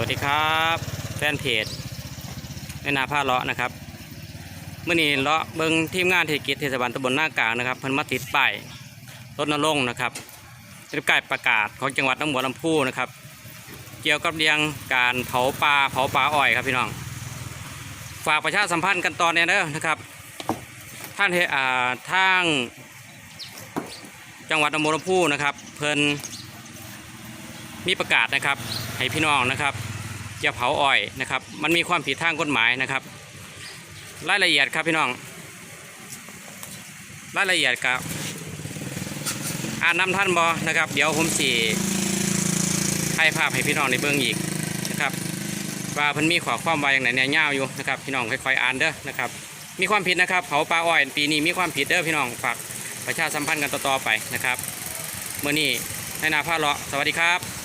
วัสดีครับแฟนเพจในนาผ้าเลาะนะครับเมื่อนี้เลาะเบิงทีมงานเทศกิจเทศบาลตำบลหน้ากางนะครับเพิ่นมาติดป้ายรถนรงนะครับติดป้ายประกาศของจังหวัดน้องบัวลำพูนะครับ เกี่ยวกับเรื่องการเผาปลาเผาปลาอ้อยครับพี่น้อง ฝากประชาสัมพันธ์กันตอนนี้เด้อนะครับ ท่านเฮอ่าทางจังหวัดหนองบัวลำพูนะครับ เพิ่น มีประกาศนะครับให้พี่น้องนะครับอย่าเผาอ้อยนะครับ มันมีความผิดทางกฎหมายนะครับ รายละเอียดครับพี่น้อง รายละเอียดครับอ่านนำท่านบอนะครับ เดี๋ยวผมสีให้ภาพให้พี่น้องในเบื้องอีกนะครับ ว่าพิ่นมีขอความไวอย่างไหนเนี่ยยาอยู่นะครับ พี่น้องค่อยๆอ่านเด้อนะครับ มีความผิดนะครับเผาปลาอ้อย ปีนี้มีความผิดเด้อพี่น้องฝากประชาสัมพันธ์กันต่อๆไปนะครับเมื่อนี้ให้นาผ้าเลาะสวัสดีครับ